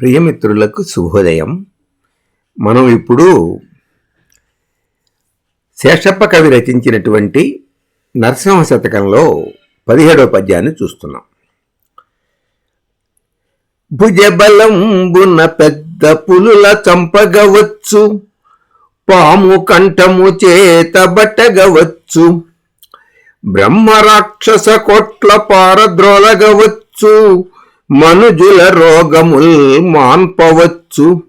ప్రియమిత్రులకు శుభోదయం. మనం ఇప్పుడు శేషప్ప కవి రచించినటువంటి నరసింహ శతకంలో పదిహేడవ పద్యాన్ని చూస్తున్నాం. భుజబలంబున పెద్ద పులుల చంపగవచ్చు పాము కంఠము చేత బట్టగవచ్చు బ్రహ్మ రాక్షస కొట్ల పారద్రోలగవచ్చు మనుజుల రోగముల్ మాన్పవచ్చు.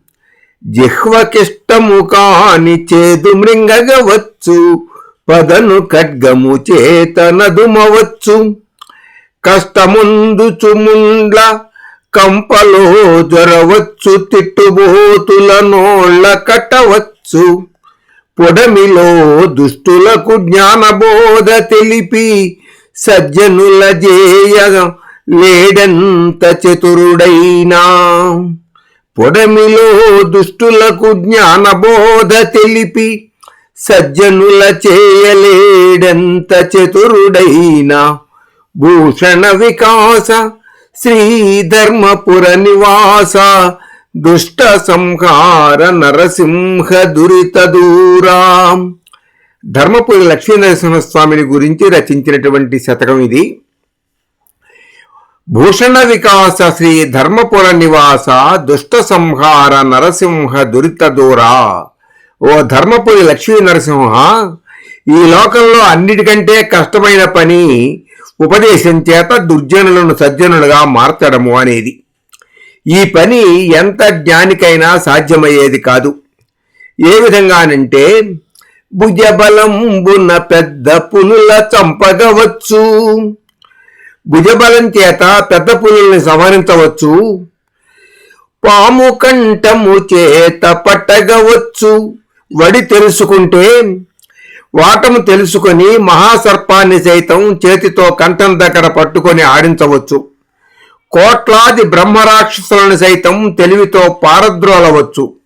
జిహ్వకిష్టము కాని చేదు మృంగగవచ్చు. పదను ఖడ్గము చేతనదుమవచ్చు కష్టముందు చుముండ్ల కంపలో జొరవచ్చు. తిట్టుబోతుల నోళ్ళ కట్టవచ్చు. పొడమిలో దుష్టులకు జ్ఞానబోధ తెలిపి సజ్జనుల జేయ లేడంత చతురుడైనా? పొడమిలో దుష్టులకు జ్ఞానబోధ తెలిపి సజ్జనుల చేయలేడంత చతురుడైనా? భూషణ వికాస శ్రీధర్మపుర నివాస దుష్ట సంహార నరసింహ దురిత దూరా? ధర్మపురి లక్ష్మీనరసింహస్వామిని గురించి రచించినటువంటి శతకం ఇది. భూషణ వికాస శ్రీ ధర్మపుర నివాస దుష్ట సంహార నరసింహ దురిత దూరా ఓ ధర్మపురి లక్ష్మీ నరసింహ ఈ లోకంలో అన్నిటికంటే కష్టమైన పని ఉపదేశం చేత దుర్జనులను సజ్జనులుగా మార్చడము అనేది. ఈ పని ఎంత జ్ఞానికైనా సాధ్యమయ్యేది కాదు. ఏ విధంగానంటే భుజబలంబున పెద్ద పులుల చంపగవచ్చు. భుజబలం చేత పెద్ద పులుల్ని సంహరించవచ్చు పాము కంఠము చేత పట్టగవచ్చు. వడి తెలుసుకుంటే వాటము తెలుసుకొని మహాసర్పాన్ని సైతం చేతితో కంఠం దగ్గర పట్టుకొని ఆడించవచ్చు. కోట్లాది బ్రహ్మరాక్షసులను సైతం తెలివితో పారద్రోలవచ్చు.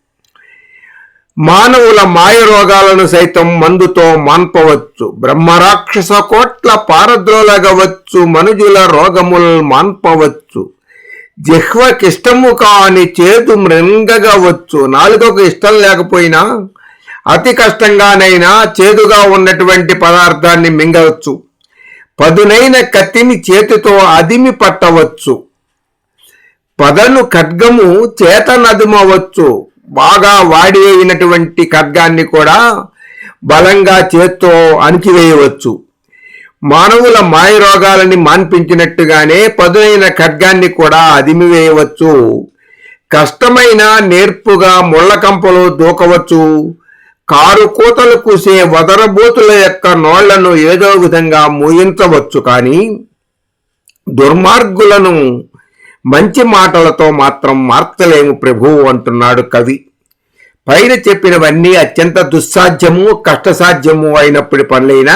మానవుల మాయ రోగాలను సైతం మందుతో మాన్పవచ్చు. బ్రహ్మరాక్షస కోట్ల పారద్రోలగవచ్చు. మనుజుల రోగముల్ మాన్పవచ్చు. జిహ్వకిష్టము కాని చేదు మృంగగవచ్చు. నాలుగకు ఇష్టం లేకపోయినా అతి కష్టంగానైనా చేదుగా ఉన్నటువంటి పదార్థాన్ని మింగవచ్చు. పదునైన కత్తిని చేతితో అదిమి పట్టవచ్చు. పదను ఖడ్గము చేత నదుమవచ్చు. బాగా వాడివేయినటువంటి ఖడ్గాన్ని కూడా బలంగా చేత్తో అణిచివేయవచ్చు. మానవుల మాయ రోగాలని మాన్పించినట్టుగానే పదునైన ఖడ్గాన్ని కూడా అదిమివేయవచ్చు. కష్టమైన నేర్పుగా ముళ్ళకంపలు దూకవచ్చు. కారు కూతలు కూసే వదరబోతుల యొక్క నోళ్ళను ఏదో విధంగా మూయించవచ్చు కానీ దుర్మార్గులను మంచి మాటలతో మాత్రం మార్చలేము ప్రభువు అంటున్నాడు కవి. పైన చెప్పినవన్నీ అత్యంత దుస్సాధ్యము కష్టసాధ్యము అయినప్పటి పనులైనా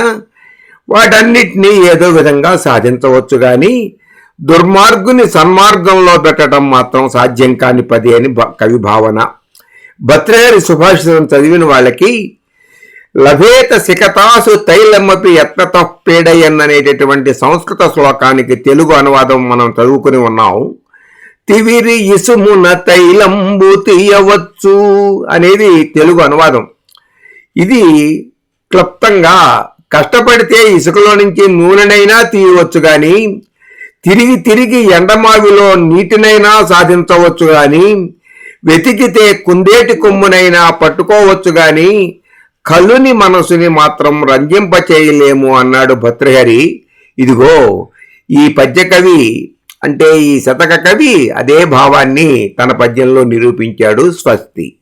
వాటన్నిటినీ ఏదో విధంగా సాధించవచ్చు కానీ దుర్మార్గుని సన్మార్గంలో పెట్టడం మాత్రం సాధ్యం కాని పది అని కవి భావన. భత్రగారి సుభాషితం చదివిన వాళ్ళకి లభేత శిఖతాసు తైలమ్మపి ఎత్నత అనేటటువంటి సంస్కృత శ్లోకానికి తెలుగు అనువాదం మనం చదువుకుని ఉన్నాం. తివిరి ఇసుమున తైలంబు తీయవచ్చు అనేది తెలుగు అనువాదం. ఇది క్లుప్తంగా కష్టపడితే ఇసుకలో నుంచి నూనెనైనా తీయవచ్చు కానీ తిరిగి తిరిగి ఎండమావిలో నీటినైనా సాధించవచ్చు కానీ వెతికితే కుందేటి కొమ్మునైనా పట్టుకోవచ్చు కానీ కళ్ళుని మనసుని మాత్రం రంజింపచేయలేము అన్నాడు భద్రహరి. ఇదిగో ఈ పద్యకవి అంటే ఈ శతక కవి అదే భావాన్ని తన పద్యంలో నిరూపించాడు స్వస్తి.